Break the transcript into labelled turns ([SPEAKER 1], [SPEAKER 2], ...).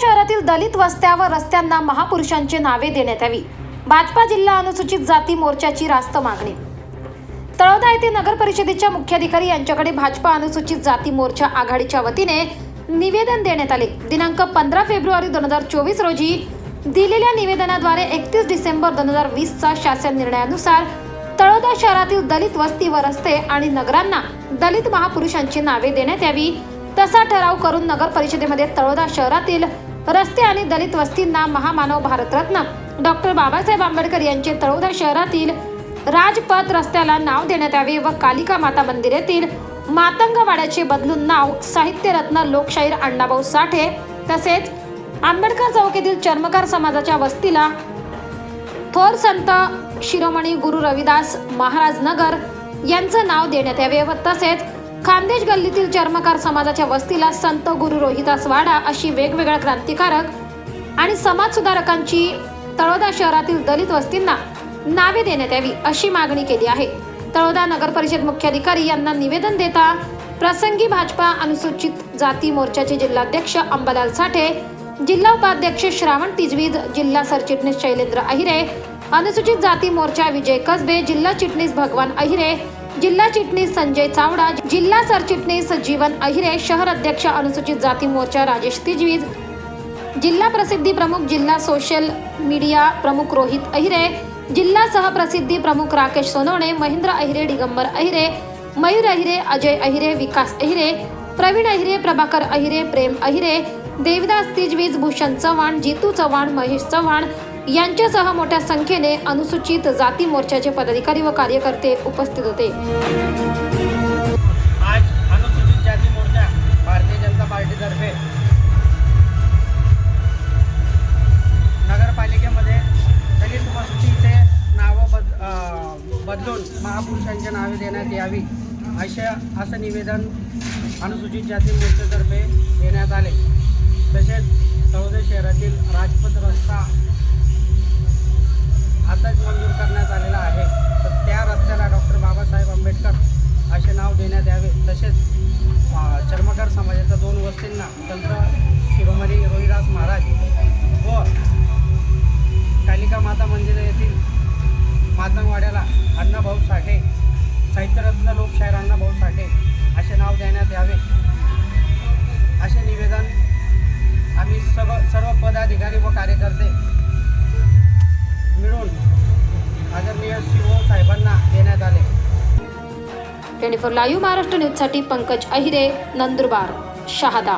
[SPEAKER 1] शहरातील दलित वस्त्या व रस्त्यांना महापुरुषांची नावे देण्यात यावी. भाजपा जिल्हा अनुसूचित जाती मोर्चाची रास्त मागणी. तळोदा येथे नगर परिषदेच्या मुख्याधिकारी यांच्याकडे भाजपा अनुसूचित जाती मोर्चा आघाडीच्या वतीने निवेदन देण्यात आले. दिनांक पंधरा फेब्रुवारी दोन हजार चोवीस रोजी दिलेल्या निवेदनाद्वारे एकतीस डिसेंबर दोन हजार वीसचा शासन निर्णयानुसार तळोदा शहरातील दलित वस्ती व रस्ते आणि नगरांना दलित महापुरुषांची नावे देण्यात यावी. तसा ठराव करून नगर परिषदेमध्ये तळोदा शहरातील रस्ते आणि दलित वस्तींना महामानव भारतरत्न डॉक्टर बाबासाहेब आंबेडकर यांचे तळोदा शहरातील राजपथ रस्त्याला नाव देण्यात यावे व कालिका माता मंदिर येथील मातंगवाड्याचे बदलून नाव साहित्यरत्न लोकशाहीर अण्णाभाऊ साठे तसेच आंबेडकर चौक येथील चर्मकार समाजाच्या वस्तीला थोर संत शिरोमणी गुरु रविदास महाराज नगर यांचं नाव देण्यात यावे व तसेच खानदेश गल्लीतील चर्मकार समाजाच्या वस्तीला संत गुरु रोहिदास वाडा अशी वेगवेगळ्या क्रांतिकारक आणि समाजसुधारकांची तळोदा शहरातील दलित वस्तींना नावे देण्यात यावी अशी मागणी केली आहे. तळोदा नगर परिषद मुख्याधिकारी यांना निवेदन देता प्रसंगी भाजपा अनुसूचित जाती मोर्चाचे जिल्हाध्यक्ष अंबालाल साठे जिल्हा उपाध्यक्ष श्रावण तिजवीज जिल्हा सरचिटणीस शैलेंद्र अहिरे अनुसूचित जाती मोर्चा विजय कसबे जिल्हा चिटणीस भगवान अहिरे जिल्हा चिटणीस संजय चावडा जिल्हा सरचिटणीस जीवन अहिरे शहर अध्यक्ष अनुसूचित जाती मोर्चा राजेश तिजवीज जिल्हा प्रसिद्धी प्रमुख जिल्हा सोशल मीडिया प्रमुख रोहित अहिरे जिल्हा सहप्रसिद्धी प्रमुख राकेश सोनवणे महेंद्र अहिरे दिगंबर अहिरे मयूर अहिरे अजय अहिरे विकास अहिरे प्रवीण अहिरे प्रभाकर अहिरे प्रेम अहिरे देवदास तिजवीज भूषण चव्हाण जितू चव्हाण महेश चव्हाण यांच्यासह मोठ्या संख्येने अनुसूचित जाती मोर्चाचे पदाधिकारी व कार्यकर्ते उपस्थित होते.
[SPEAKER 2] आज अनुसूचित जाती मोर्चा भारतीय जनता पार्टीतर्फे नगरपालिकेमध्ये दलित वस्तीचे नावं बद बदलून महापुरुषांची नावे देण्यात यावी अशा असं निवेदन अनुसूचित जाती मोर्चातर्फे देण्यात आले. तसेच तळोदे शहरातील राजपथ रस्ता द्यावे. तसेच चर्मकार समाजाच्या दोन वस्तींना संत शिरोमणी रोहिदास महाराज व कालिका माता मंदिर येथील मातंगवाड्याला अण्णाभाऊ साठे साहित्यरत्न लोकशाहीर अण्णाभाऊ साठे असे नाव देण्यात यावे.
[SPEAKER 1] ट्वेंटी फोर लाईव्ह महाराष्ट्र न्यूजसाठी पंकज अहिरे नंदुरबार शहादा.